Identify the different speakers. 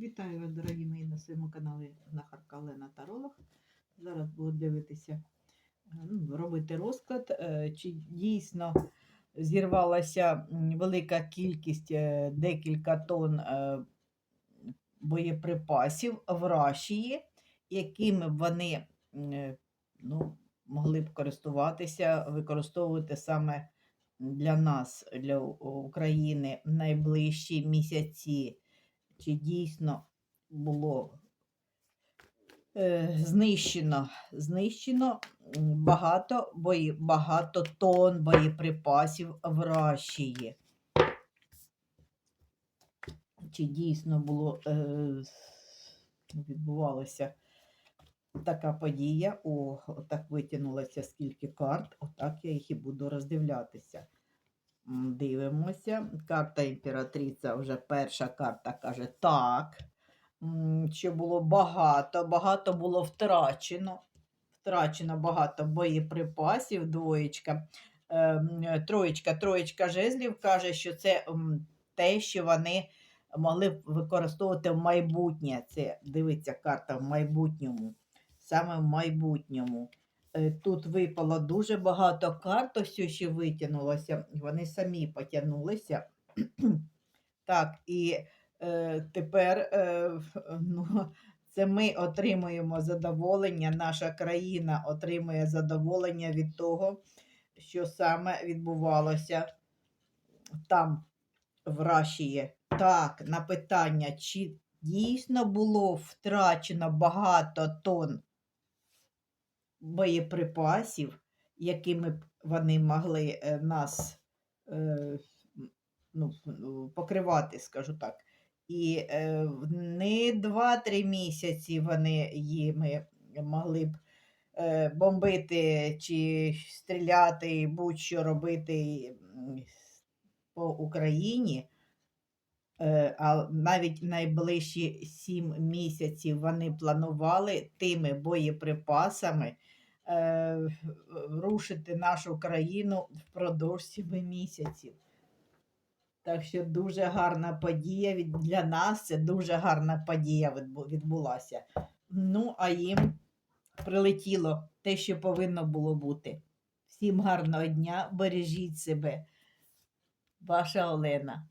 Speaker 1: Вітаю вас, дорогі мої, на своєму каналі Знахарка Олена Таролог. Зараз буду дивитися, е, ну, робити розклад, е, чи дійсно зірвалася велика кількість, е, декілька тонн е, боєприпасів в Рашії, якими б вони ну, могли б користуватися, використовувати саме для нас, для України в найближчі місяці чи дійсно було е, знищено, знищено багато, бої, багато тонн боєприпасів в Рашії. Чи дійсно було е, відбувалося така подія? О, отак витягнулося скільки карт, отак я їх і буду роздивлятися. Дивимося. Карта імператриця, вже перша карта каже так. Що було багато, багато було втрачено. Втрачено багато боєприпасів, двоєчка. Ем, Троєчка, троєчка жезлів каже, що це те, що вони могли використовувати в майбутнє. Це дивиться карта в майбутньому. Саме в майбутньому. Е, Тут випало дуже багато карт, ось що витягнулося. Вони самі потягнулися. Так, і е, тепер е, ну, це ми отримуємо задоволення, наша країна отримує задоволення від того, що саме відбувалося там, в Рашії. Так, на питання, чи дійсно було втрачено багато тонн боєприпасів, якими б вони могли е, нас е, ну, покривати, скажу так. І е, не 2-3 місяці вони їми могли б бомбити чи стріляти, будь-що робити по Україні. А навіть найближчі сім місяців вони планували тими боєприпасами рушити нашу країну впродовж сіми місяців. Так що дуже гарна подія для нас, це дуже гарна подія відбулася. Ну, а їм прилетіло те, що повинно було бути. Всім гарного дня, бережіть себе. Ваша Олена.